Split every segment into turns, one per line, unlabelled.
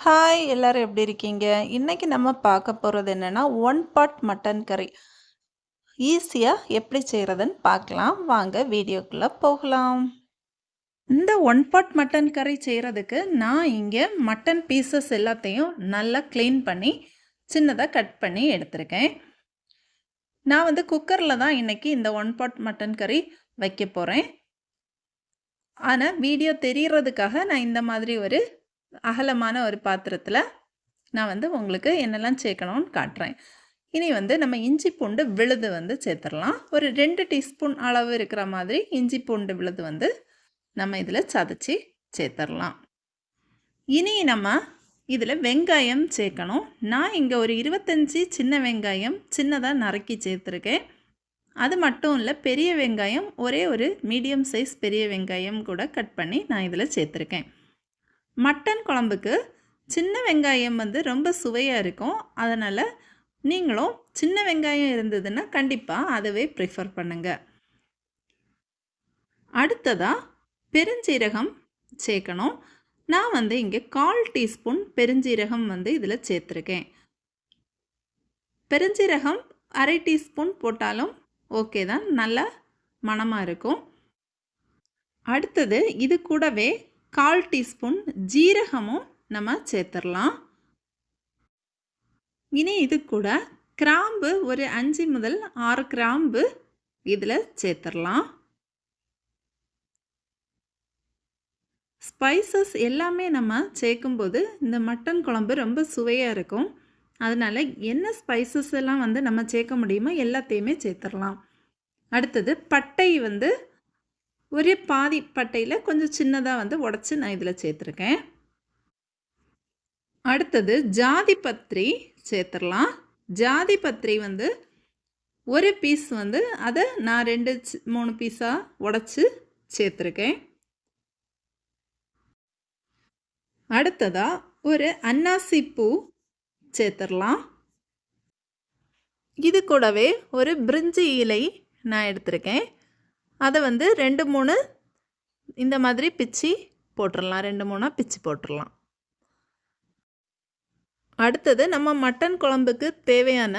Hi எல்லோரும் எப்படி இருக்கீங்க? இன்றைக்கி நம்ம பார்க்க போகிறது என்னன்னா, ஒன் பாட் மட்டன் கறி. ஈஸியாக எப்படி செய்கிறதுன்னு பார்க்கலாம். வாங்க வீடியோக்குள்ளே போகலாம். இந்த ஒன் பாட் மட்டன் கறி செய்கிறதுக்கு நான் இங்கே மட்டன் பீசஸ் எல்லாத்தையும் நல்லா க்ளீன் பண்ணி, சின்னதாக கட் பண்ணி எடுத்திருக்கேன். நான் வந்து குக்கரில் தான் இன்றைக்கி இந்த ஒன் பாட் மட்டன் கறி வைக்க போகிறேன் ஆனால் வீடியோ தெரிகிறதுக்காக நான் இந்த மாதிரி ஒரு அகலமான ஒரு பாத்திரத்தில் நான் வந்து உங்களுக்கு என்னெல்லாம் சேர்க்கணும்னு காட்டுறேன். இனி வந்து நம்ம இஞ்சி பூண்டு விழுது வந்து சேர்த்துடலாம் ஒரு ரெண்டு டீஸ்பூன் அளவு இருக்கிற மாதிரி இஞ்சி பூண்டு விழுது வந்து நம்ம இதில் சதைச்சி சேர்த்துடலாம் இனி நம்ம இதில் வெங்காயம் சேர்க்கணும். நான் இங்கே ஒரு 25 சின்ன வெங்காயம் சின்னதாக நறுக்கி சேர்த்துருக்கேன். அது மட்டும் இல்லை பெரிய வெங்காயம் ஒரே ஒரு மீடியம் சைஸ் பெரிய வெங்காயம் கூட கட் பண்ணி நான் இதில் சேர்த்துருக்கேன். மட்டன் குழம்புக்கு சின்ன வெங்காயம் வந்து ரொம்ப சுவையாக இருக்கும். அதனால் நீங்களும் சின்ன வெங்காயம் இருந்ததுன்னா கண்டிப்பாக அதுவே ப்ரிஃபர் பண்ணுங்கள் அடுத்ததாக பெருஞ்சீரகம் சேர்க்கணும். நான் வந்து இங்கே கால் டீஸ்பூன் பெருஞ்சீரகம் வந்து இதில் சேர்த்துருக்கேன். பெருஞ்சீரகம் அரை டீஸ்பூன் போட்டாலும் ஓகே தான். நல்லா மணமாக இருக்கும். அடுத்தது இது கூடவே 1/4 டீஸ்பூன் ஜீரகமும் நம்ம சேர்த்துடலாம். இனி இது கூட கிராம்பு ஒரு அஞ்சு முதல் ஆறு கிராம்பு இதில் சேர்த்துடலாம். ஸ்பைசஸ் எல்லாமே நம்ம சேர்க்கும்போது, இந்த மட்டன் குழம்பு ரொம்ப சுவையாக இருக்கும். அதனால என்ன ஸ்பைசஸ் எல்லாம் வந்து நம்ம சேர்க்க முடியுமோ எல்லாத்தையுமே சேர்த்துடலாம். அடுத்தது பட்டை வந்து ஒரு பாதி பட்டையில் கொஞ்சம் சின்னதாக வந்து உடச்சி நான் இதில் சேர்த்துருக்கேன். அடுத்தது ஜாதி பத்திரி சேர்த்துடலாம் ஜாதி பத்திரி வந்து ஒரு பீஸ் வந்து அதை நான் ரெண்டு சி 3 பீஸா உடைச்சு சேர்த்துருக்கேன். அடுத்ததாக ஒரு அன்னாசி பூ சேர்த்துடலாம் இது கூடவே ஒரு பிரிஞ்சி இலை நான் எடுத்திருக்கேன். அதை வந்து 2, 3 இந்த மாதிரி பிச்சி போட்டுறலாம். 2, 3ஆ பிச்சு போட்டுடலாம் அடுத்தது நம்ம மட்டன் குழம்புக்கு தேவையான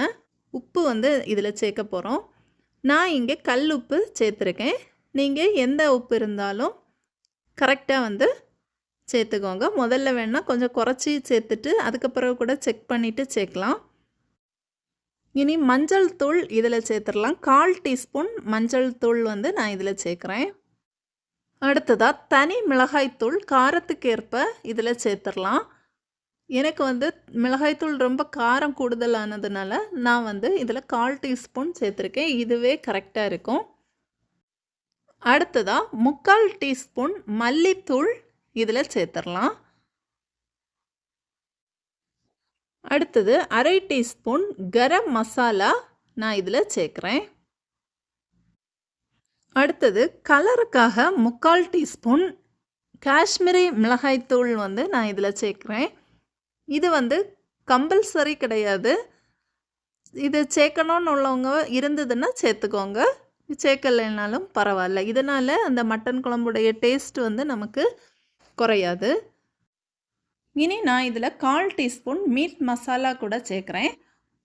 உப்பு வந்து இதில் சேர்க்க போகிறோம் நான் இங்கே கல் உப்பு சேர்த்துருக்கேன். நீங்கள் எந்த உப்பு இருந்தாலும் கரெக்டாக வந்து சேர்த்துக்கோங்க. முதல்ல வேணால் கொஞ்சம் குறைச்சி சேர்த்துட்டு, அதுக்கு பிறகு கூட செக் பண்ணிவிட்டு சேர்க்கலாம். இனி மஞ்சள் தூள் இதில் சேர்த்துடலாம் கால் டீஸ்பூன் மஞ்சள் தூள் வந்து நான் இதில் சேர்க்குறேன் அடுத்ததாக தனி மிளகாய் தூள் இதில் சேர்த்துடலாம் எனக்கு வந்து மிளகாய் தூள் ரொம்ப காரம் கூடுதலானதுனால, நான் வந்து இதில் கால் டீஸ்பூன் சேர்த்துருக்கேன். இதுவே கரெக்டாக இருக்கும். அடுத்ததாக முக்கால் டீஸ்பூன் மல்லித்தூள் இதில் சேர்த்துடலாம் அடுத்தது அரை டீஸ்பூன் கரம் மசாலா நான் இதில் சேர்க்குறேன் அடுத்தது கலருக்காக 3/4 டீஸ்பூன் காஷ்மீரி மிளகாய் தூள் வந்து நான் இதில் சேர்க்குறேன் இது வந்து கம்பல்சரி கிடையாது. இது சேர்க்கணும்னு உள்ளவங்க இருந்ததுன்னா சேர்த்துக்கோங்க. சேர்க்கலைனாலும் பரவாயில்ல இதனால் அந்த மட்டன் குழம்புடைய டேஸ்ட் வந்து நமக்கு குறையாது. இனி நான் இதில் கால் டீஸ்பூன் மீட் மசாலா கூட சேர்க்குறேன்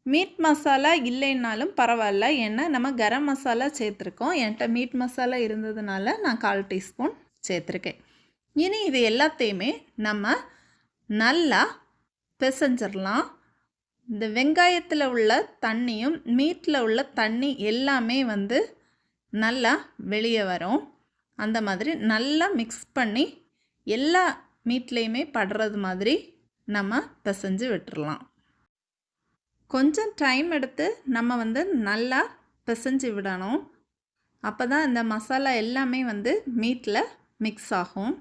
மீட் மசாலா இல்லைன்னாலும் பரவாயில்ல ஏன்னா நம்ம கரம் மசாலா சேர்த்துருக்கோம். என்கிட்ட மீட் மசாலா இருந்ததுனால நான் 1/4 டீஸ்பூன் சேர்த்துருக்கேன். இனி இது எல்லாத்தையுமே நம்ம நல்லா பிசைஞ்சிடலாம் இந்த வெங்காயத்தில் உள்ள தண்ணியும், மீட்டில் உள்ள தண்ணி எல்லாமே வந்து நல்லா வெளியே வரும். அந்த மாதிரி நல்லா மிக்ஸ் பண்ணி எல்லா மீட்லேயுமே படுறது மாதிரி நம்ம பிசைஞ்சு விட்டுடலாம் கொஞ்சம் டைம் எடுத்து நம்ம வந்து நல்லா பிசைஞ்சு விடணும். அப்போ தான் இந்த மசாலா எல்லாமே வந்து மீட்டில் மிக்ஸ் ஆகும்.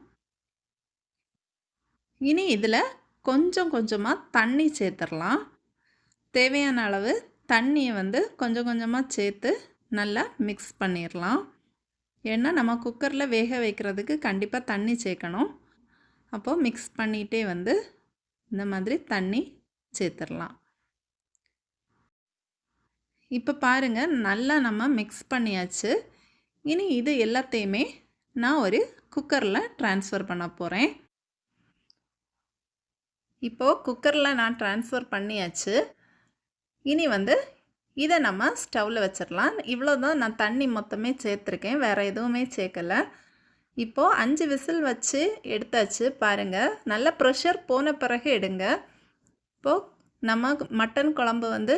இனி இதில் கொஞ்சம் கொஞ்சமாக தண்ணி சேர்த்துடலாம் தேவையான அளவு தண்ணியை வந்து கொஞ்சம் கொஞ்சமாக சேர்த்து நல்லா மிக்ஸ் பண்ணிடலாம் ஏன்னா நம்ம குக்கரில் வேக வைக்கிறதுக்கு கண்டிப்பாக தண்ணி சேர்க்கணும். அப்போது மிக்ஸ் பண்ணிகிட்டே வந்து இந்த மாதிரி தண்ணி சேர்த்துடலாம். இப்போ பாருங்க நல்லா நம்ம மிக்ஸ் பண்ணியாச்சு. இனி இது எல்லாத்தையுமே நான் ஒரு குக்கரில் ட்ரான்ஸ்ஃபர் பண்ண போகிறேன் இப்போது குக்கரில் நான் ட்ரான்ஸ்ஃபர் பண்ணியாச்சு. இனி வந்து இதை நம்ம ஸ்டவ்வில் வச்சிடலாம். இவ்வளோ தான் நான் தண்ணி மொத்தமே சேர்த்துருக்கேன். வேறு எதுவுமே சேர்க்கலை. இப்போது அஞ்சு விசில் வச்சு எடுத்தாச்சு பாருங்கள் நல்ல ப்ரெஷர் போன பிறகு எடுங்க. இப்போது நம்ம மட்டன் குழம்பு வந்து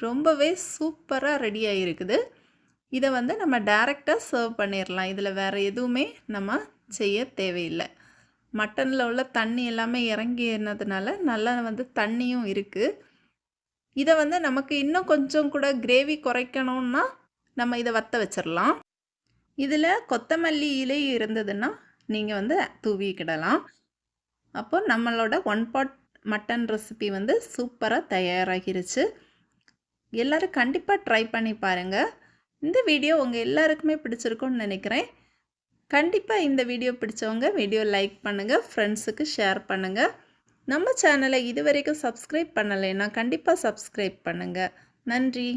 ரொம்பவே சூப்பராக ரெடி ஆகிருக்குது இதை வந்து நம்ம டேரெக்டாக சர்வ் பண்ணிடலாம் இதில் வேறு எதுவுமே நம்ம செய்ய தேவையில்லை. மட்டனில் உள்ள தண்ணி எல்லாமே இறங்கினதுனால நல்லா வந்து தண்ணியும் இருக்குது இதை வந்து நமக்கு இன்னும் கொஞ்சம் கூட கிரேவி குறைக்கணும்னா நம்ம இதை வற்ற வச்சிடலாம் இதில் கொத்தமல்லி இலை இருந்ததுன்னா நீங்கள் வந்து தூவிக்கிடலாம். அப்போ நம்மளோட ஒன் பாட் மட்டன் ரெசிபி வந்து சூப்பராக தயாராகிருச்சு. எல்லோரும் கண்டிப்பாக ட்ரை பண்ணி பாருங்கள் இந்த வீடியோ உங்கள் எல்லாருக்குமே பிடிச்சிருக்கும்னு நினைக்கிறேன். கண்டிப்பாக இந்த வீடியோ பிடிச்சவங்க வீடியோ லைக் பண்ணுங்கள் ஃப்ரெண்ட்ஸுக்கு ஷேர் பண்ணுங்கள் நம்ம சேனலை இது வரைக்கும் சப்ஸ்கிரைப் பண்ணலைன்னா கண்டிப்பாக சப்ஸ்கிரைப் பண்ணுங்கள் நன்றி.